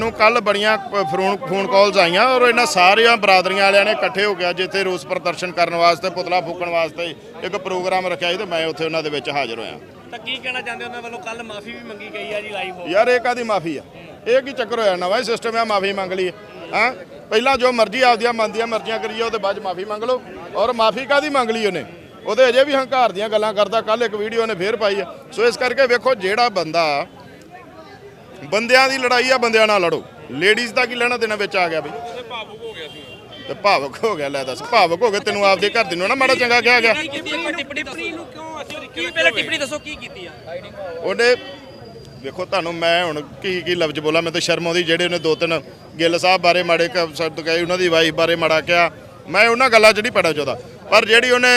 ਨੂੰ ਕੱਲ ਬੜੀਆਂ ਫੋਨ ਕਾਲਸ ਆਈਆਂ ਔਰ ਇਹਨਾਂ ਸਾਰੀਆਂ ਬਰਾਦਰੀਆਂ ਵਾਲਿਆਂ ਨੇ ਇਕੱਠੇ ਹੋ ਗਿਆ ਜਿੱਥੇ ਰੋਸ ਪ੍ਰਦਰਸ਼ਨ ਕਰਨ ਵਾਸਤੇ ਪੁਤਲਾ ਫੂਕਣ ਵਾਸਤੇ ਇੱਕ ਪ੍ਰੋਗਰਾਮ ਰੱਖਿਆ ਸੀ ਤੇ ਮੈਂ ਉੱਥੇ ਉਹਨਾਂ ਦੇ ਵਿੱਚ ਹਾਜ਼ਰ ਹੋਇਆ। ਤਾਂ ਕੀ ਕਹਿਣਾ ਚਾਹੁੰਦੇ ਉਹਨਾਂ ਵੱਲੋਂ ਕੱਲ ਮਾਫੀ ਵੀ ਮੰਗੀ ਗਈ ਹੈ ਜੀ ਲਾਈਵ ਹੋ ਯਾਰ ਇਹ ਕਾਦੀ ਮਾਫੀ ਆ? ਇਹ ਕੀ ਚੱਕਰ ਹੋਇਆ? ਨਵਾਂ ਸਿਸਟਮ ਆ ਮਾਫੀ ਮੰਗ ਲਈ। ਹਾਂ? ਪਹਿਲਾਂ ਜੋ ਮਰਜ਼ੀ ਆਪਦੀਆਂ ਮਨ ਦੀਆਂ ਮਰਜ਼ੀਆਂ ਕਰੀਏ ਉਹਦੇ ਬਾਅਦ ਮਾਫੀ ਮੰਗ ਲਓ। ਔਰ ਮਾਫੀ ਕਾਦੀ ਮੰਗ ਲਈ ਉਹਨੇ? ਉਹਦੇ ਅਜੇ ਵੀ ਹੰਕਾਰ ਦੀਆਂ ਗੱਲਾਂ ਕਰਦਾ ਕੱਲ ਇੱਕ ਵੀਡੀਓ ਨੇ ਫੇਰ ਪਾਈ ਆ। ਸੋ ਇਸ ਕਰਕੇ ਵੇਖੋ ਜਿਹੜਾ ਬੰਦਾ ਬੰਦਿਆਂ ਦੀ ਲੜਾਈ ਆ ਬੰਦਿਆਂ ਨਾਲ ਲੜੋ। ਲੇਡੀਜ਼ ਦਾ ਕੀ ਲੈਣਾ ਦੇਣਾ ਵਿੱਚ ਆ ਗਿਆ ਬਈ? ਤੇ ਭਾਵੁਕ ਹੋ ਗਿਆ ਲੈ ਦੱਸ ਭਾਵੁਕ ਹੋ ਗਿਆ ਤੈਨੂੰ ਆਪਦੇ ਘਰ ਦੇ ਨੂੰ ਨਾ ਮਾੜਾ ਚੰਗਾ ਕਿਹਾ ਗਿਆ। ਕੀ ਕੀਤੀ ਆਪਾਂ ਟਿੱਪਣੀ ਟਿੱਪਣੀ ਨੂੰ ਕਿਉਂ ਅਸੀਂ ਕੀ ਪਹਿਲਾਂ ਟਿੱਪਣੀ ਦੱਸੋ ਕੀ ਕੀਤੀ ਆ? ਉਹਨੇ ਵੇਖੋ ਤੁਹਾਨੂੰ ਮੈਂ ਹੁਣ ਕੀ ਕੀ ਲਫ਼ਜ਼ ਬੋਲਾਂ ਮੈਂ ਤਾਂ ਸ਼ਰਮ ਆਉਂਦੀ ਜਿਹੜੇ ਉਹਨੇ ਦੋ ਤਿੰਨ ਗਿੱਲ ਸਾਹਿਬ ਬਾਰੇ ਮਾੜੇ ਸ਼ਬਦ ਕਹੇ ਉਹਨਾਂ ਦੀ ਵਾਈਫ ਬਾਰੇ ਮਾੜਾ ਕਿਹਾ। ਮੈਂ ਉਹਨਾਂ ਗੱਲਾਂ 'ਚ ਨਹੀਂ ਪੜਾ ਚਾਹੁੰਦਾ। ਪਰ ਜਿਹੜੀ ਉਹਨੇ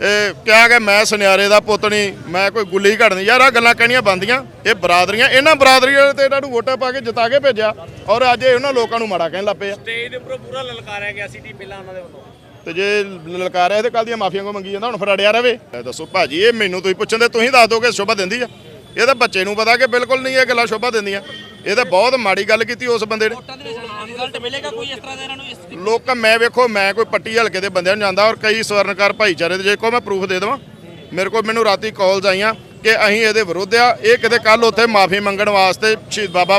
ਇਹ, ਕਿਹਾ ਕਿ ਮੈਂ ਸੁਨਿਆਰੇ ਦਾ ਪੁੱਤ ਨਹੀਂ ਮੈਂ ਕੋਈ ਗੁੱਲੀ ਘੜਨੀ ਯਾਰ ਆ ਗੱਲਾਂ ਕਹਿਣੀਆਂ ਬੰਦੀਆਂ? ਇਹ ਬਰਾਦਰੀਆਂ ਇਹਨਾਂ ਬਰਾਦਰੀਆਂ ਤੇ ਇਹਨਾਂ ਨੂੰ ਵੋਟਾਂ ਪਾ ਕੇ ਜਿਤਾ ਕੇ ਭੇਜਿਆ ਔਰ ਅੱਜ ਇਹ ਉਹਨਾਂ ਲੋਕਾਂ ਨੂੰ ਮਾੜਾ ਕਹਿਣ ਲੱਗ ਪਏ ਆ। ਸਟੇਜ ਦੇ ਉੱਪਰ ਪੂਰਾ ਲਲਕਾਰਿਆ ਗਿਆ ਸੀ ਟੀ ਪਹਿਲਾਂ ਉਹਨਾਂ ਦੇ ਵੱਲੋਂ। ਤੇ ਜੇ ਲਲਕਾਰਿਆ ਤੇ ਕੱਲ ਦੀਆਂ ਮਾਫੀਆਂ ਕੋ ਮੰਗੀ ਜਾਂਦਾ ਹੁਣ ਫੜੜਿਆ ਰਵੇ। ਇਹ ਦੱਸੋ ਭਾਜੀ ਇਹ ਮੈਨੂੰ ਤੁਸੀਂ ਪੁੱਛਣ ਦੇ ਤੁਸੀਂ ਦੱਸ ਦੋਗੇ ਸ਼ੋਭਾ ਦਿੰਦੀ ਆ? ਇਹ ਤਾਂ ਬੱਚੇ ਨੂੰ ਪਤਾ ਕਿ ਬਿਲਕੁਲ ਨਹੀਂ ਇਹ ਗੱਲਾਂ ਸ਼ੋਭਾ ਦਿੰਦੀਆਂ। ਇਹ ਤਾਂ ਬਹੁਤ ਮਾੜੀ ਗੱਲ ਕੀਤੀ ਉਸ ਬੰਦੇ ਨੇ। ਵੋਟਾਂ ਦੇ ਵਿੱਚ ਰਿਜ਼ਲਟ ਮਿਲੇਗਾ ਕੋਈ ਇਸ ਤਰ੍ਹਾਂ ਦਾ ਇਹਨਾਂ ਨੂੰ? ਇਸ ਲੋਕ ਮੈਂ ਵੇਖੋ ਮੈਂ ਕੋਈ ਪੱਟੀ ਹਲਕੇ ਦੇ ਬੰਦਿਆਂ ਨੂੰ ਜਾਂਦਾ ਔਰ ਕਈ ਸਵਰਨਕਾਰ ਭਾਈਚਾਰੇ ਦੇ ਜੇ ਕੋ ਮੈਂ ਪ੍ਰੂਫ ਦੇ ਦੇਵਾਂ ਮੇਰੇ ਕੋਲ ਮੈਨੂੰ ਰਾਤੀ ਕਾਲਸ ਆਈਆਂ ਕਿ ਅਸੀਂ ਇਹਦੇ ਵਿਰੁੱਧ ਆ ਇਹ ਕਿਤੇ ਕੱਲ ਉੱਥੇ ਮਾਫੀ ਮੰਗਣ ਵਾਸਤੇ ਸ਼ਹੀਦ ਬਾਬਾ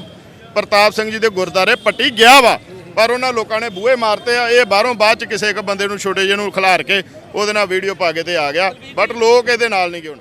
ਪ੍ਰਤਾਪ ਸਿੰਘ ਜੀ ਦੇ ਗੁਰਦਾਰੇ ਪੱਟੀ ਗਿਆ ਵਾ ਪਰ ਉਹਨਾਂ ਲੋਕਾਂ ਨੇ ਬੂਹੇ ਮਾਰਤੇ ਆ ਇਹ ਬਾਹਰੋਂ ਬਾਅਦ ਚ ਕਿਸੇ ਇੱਕ ਬੰਦੇ ਨੂੰ ਛੋਟੇ ਜਿਹੇ ਨੂੰ ਖਿਲਾਰ ਕੇ ਉਹਦੇ ਨਾਲ ਵੀਡੀਓ ਪਾ ਕੇ ਤੇ ਆ ਗਿਆ ਬਟ ਲੋਕ ਇਹਦੇ ਨਾਲ ਨਹੀਂ ਗਏ ਹੁਣ।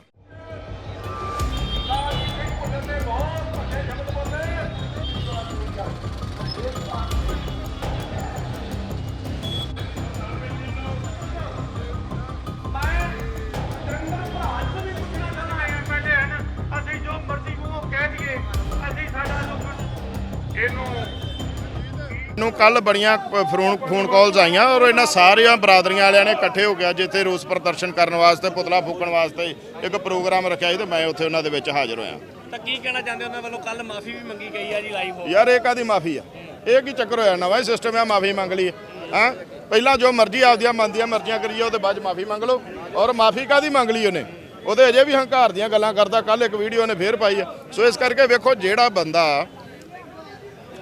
ਨੂੰ ਕੱਲ ਬੜੀਆਂ ਫੋਨ ਫੋਨ ਕਾਲਸ ਆਈਆਂ ਔਰ ਇਹਨਾਂ ਸਾਰੀਆਂ ਬਰਾਦਰੀਆਂ ਵਾਲਿਆਂ ਨੇ ਇਕੱਠੇ ਹੋ ਗਿਆ ਜਿੱਥੇ ਰੋਸ ਪ੍ਰਦਰਸ਼ਨ ਕਰਨ ਵਾਸਤੇ ਪੁਤਲਾ ਫੂਕਣ ਵਾਸਤੇ ਇੱਕ ਪ੍ਰੋਗਰਾਮ ਰੱਖਿਆ ਸੀ ਤੇ ਮੈਂ ਉੱਥੇ ਉਹਨਾਂ ਦੇ ਵਿੱਚ ਹਾਜ਼ਰ ਹੋਇਆ। ਤਾਂ ਕੀ ਕਹਿਣਾ ਚਾਹੁੰਦੇ ਉਹਨਾਂ ਵੱਲੋਂ ਕੱਲ ਮਾਫੀ ਵੀ ਮੰਗੀ ਗਈ ਹੈ ਜੀ ਲਾਈਵ ਹੋ ਯਾਰ ਇਹ ਕਾਦੀ ਮਾਫੀ ਆ? ਇਹ ਕੀ ਚੱਕਰ ਹੋਇਆ? ਨਵਾਂ ਸਿਸਟਮ ਆ ਮਾਫੀ ਮੰਗ ਲਈ ਹਾਂ? ਪਹਿਲਾਂ ਜੋ ਮਰਜ਼ੀ ਆਪਦੀਆਂ ਮਨ ਦੀਆਂ ਮਰਜ਼ੀਆਂ ਕਰੀਏ ਉਹਦੇ ਬਾਅਦ ਮਾਫੀ ਮੰਗ ਲਓ। ਔਰ ਮਾਫੀ ਕਾਦੀ ਮੰਗ ਲਈ ਉਹਨੇ? ਉਹਦੇ ਅਜੇ ਵੀ ਹੰਕਾਰ ਦੀਆਂ ਗੱਲਾਂ ਕਰਦਾ ਕੱਲ ਇੱਕ ਵੀਡੀਓ ਨੇ ਫੇਰ ਪਾਈ ਆ। ਸੋ ਇਸ ਕਰਕੇ ਵੇਖੋ ਜਿਹੜਾ ਬੰਦਾ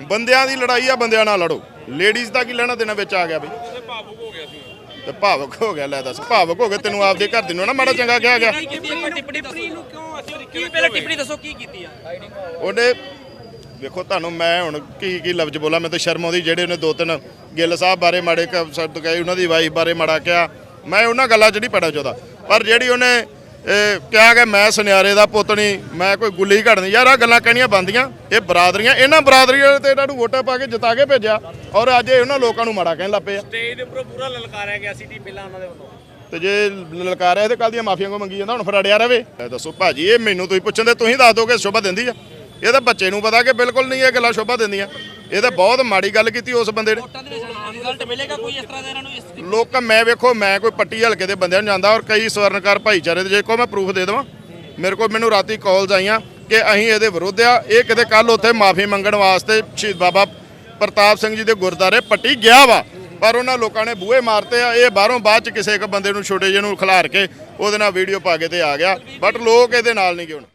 ਬੰਦਿਆਂ ਦੀ ਲੜਾਈ ਆ ਬੰਦਿਆਂ ਨਾਲ ਲੜੋ। ਲੇਡੀਜ਼ ਦਾ ਕੀ ਲੈਣਾ ਦੇਣਾ ਵਿੱਚ ਆ ਗਿਆ ਬਈ? ਤੇ ਭਾਵੁਕ ਹੋ ਗਿਆ ਲੈ ਦੱਸ ਭਾਵੁਕ ਹੋ ਗਿਆ ਤੈਨੂੰ ਆਪਦੇ ਘਰ ਦੇ ਨੂੰ ਨਾ ਮਾੜਾ ਚੰਗਾ ਕਿਹਾ ਗਿਆ। ਕੀ ਕੀਤੀ ਆਪਾਂ ਟਿੱਪਣੀ ਟਿੱਪਣੀ ਨੂੰ ਕਿਉਂ ਅਸੀਂ ਕੀ ਪਹਿਲਾਂ ਟਿੱਪਣੀ ਦੱਸੋ ਕੀ ਕੀਤੀ ਆ? ਉਹਨੇ ਵੇਖੋ ਤੁਹਾਨੂੰ ਮੈਂ ਹੁਣ ਕੀ ਕੀ ਲਫ਼ਜ਼ ਬੋਲਾਂ ਮੈਂ ਤਾਂ ਸ਼ਰਮ ਆਉਂਦੀ ਜਿਹੜੇ ਉਹਨੇ ਦੋ ਤਿੰਨ ਗਿੱਲ ਸਾਹਿਬ ਬਾਰੇ ਮਾੜੇ ਸ਼ਬਦ ਕਹੇ ਉਹਨਾਂ ਦੀ ਵਾਈਫ ਬਾਰੇ ਮਾੜਾ ਕਿਹਾ। ਮੈਂ ਉਹਨਾਂ ਗੱਲਾਂ 'ਚ ਨਹੀਂ ਪੜਾ ਚਾਹੁੰਦਾ। ਪਰ ਜਿਹੜੀ ਉਹਨੇ ਇਹ, ਕਿਹਾ ਕਿ ਮੈਂ ਸੁਨਿਆਰੇ ਦਾ ਪੁੱਤ ਨਹੀਂ ਮੈਂ ਕੋਈ ਗੁੱਲੀ ਘੜਨੀ ਯਾਰ ਆ ਗੱਲਾਂ ਕਹਿਣੀਆਂ ਬੰਦੀਆਂ ਇਹ ਬਰਾਦਰੀਆਂ ਇਹਨਾਂ ਬਰਾਦਰੀਆਂ ਤੇ ਇਹਨਾਂ ਨੂੰ ਵੋਟਾਂ ਪਾ ਕੇ ਜਿਤਾ ਕੇ ਭੇਜਿਆ। ਔਰ ਅੱਜ ਇਹ ਉਹਨਾਂ ਲੋਕਾਂ ਨੂੰ ਮਾੜਾ ਕਹਿਣ ਲੱਗ ਪਏ ਆ। ਸਟੇਜ ਦੇ ਉੱਪਰ ਪੂਰਾ ਲਲਕਾਰਿਆ ਗਿਆ ਸੀ ਟੀ ਪਹਿਲਾਂ ਉਹਨਾਂ ਦੇ ਵੱਲੋਂ। ਤੇ ਜੇ ਲਲਕਾਰਿਆ ਤੇ ਕੱਲ ਦੀਆਂ ਮਾਫੀਆਂ ਕੋ ਮੰਗੀ ਜਾਂਦਾ ਹੁਣ ਫੜੜਿਆ ਰਵੇ। ਇਹ ਦੱਸੋ ਭਾਜੀ ਇਹ ਮੈਨੂੰ ਤੁਸੀਂ ਪੁੱਛਣ ਦੇ ਤੁਸੀਂ ਦੱਸ ਦੋਗੇ ਸ਼ੋਭਾ ਦਿੰਦੀ ਆ? ਇਹ ਤਾਂ ਬੱਚੇ ਨੂੰ ਪਤਾ ਕਿ ਬਿਲਕੁਲ ਨਹੀਂ ਇਹ ਗੱਲਾਂ ਸ਼ੋਭਾ ਦਿੰਦੀਆਂ। ਇਹ ਤਾਂ ਬਹੁਤ ਮਾੜੀ ਗੱਲ ਕੀਤੀ ਉਸ ਬੰਦੇ ਨੇ। ਵੋਟਾਂ ਦੇ ਵਿੱਚ ਰਿਜ਼ਲਟ ਮਿਲੇਗਾ ਕੋਈ ਇਸ ਤਰ੍ਹਾਂ ਦਾ ਇਹਨਾਂ ਨੂੰ ਇਸ ਲੋਕ ਮੈਂ ਵੇਖੋ ਮੈਂ ਕੋਈ ਪੱਟੀ ਹਲਕੇ ਦੇ ਬੰਦਿਆਂ ਨੂੰ ਜਾਂਦਾ ਔਰ ਕਈ ਸਵਰਨਕਾਰ ਭਾਈਚਾਰੇ ਦੇ ਜੇ ਕੋ ਮੈਂ ਪ੍ਰੂਫ ਦੇ ਦੇਵਾਂ ਮੇਰੇ ਕੋਲ ਮੈਨੂੰ ਰਾਤੀ ਕਾਲਸ ਆਈਆਂ ਕਿ ਅਸੀਂ ਇਹਦੇ ਵਿਰੁੱਧ ਆ। ਇਹ ਕਿਤੇ ਕੱਲ ਉੱਥੇ ਮਾਫੀ ਮੰਗਣ ਵਾਸਤੇ ਸ਼ਹੀਦ ਬਾਬਾ ਪ੍ਰਤਾਪ ਸਿੰਘ ਜੀ ਦੇ ਗੁਰਦਾਰੇ ਪੱਟੀ ਗਿਆ ਵਾ ਪਰ ਉਹਨਾਂ ਲੋਕਾਂ ਨੇ ਬੂਹੇ ਮਾਰਤੇ ਆ। ਇਹ ਬਾਹਰੋਂ ਬਾਅਦ ਚ ਕਿਸੇ ਇੱਕ ਬੰਦੇ ਨੂੰ ਛੋਟੇ ਜਿਹੇ ਨੂੰ ਖਿਲਾਰ ਕੇ ਉਹਦੇ ਨਾਲ ਵੀਡੀਓ ਪਾ ਕੇ ਤੇ ਆ ਗਿਆ। ਬਟ ਲੋਕ ਇਹਦੇ ਨਾਲ ਨਹੀਂ ਗਏ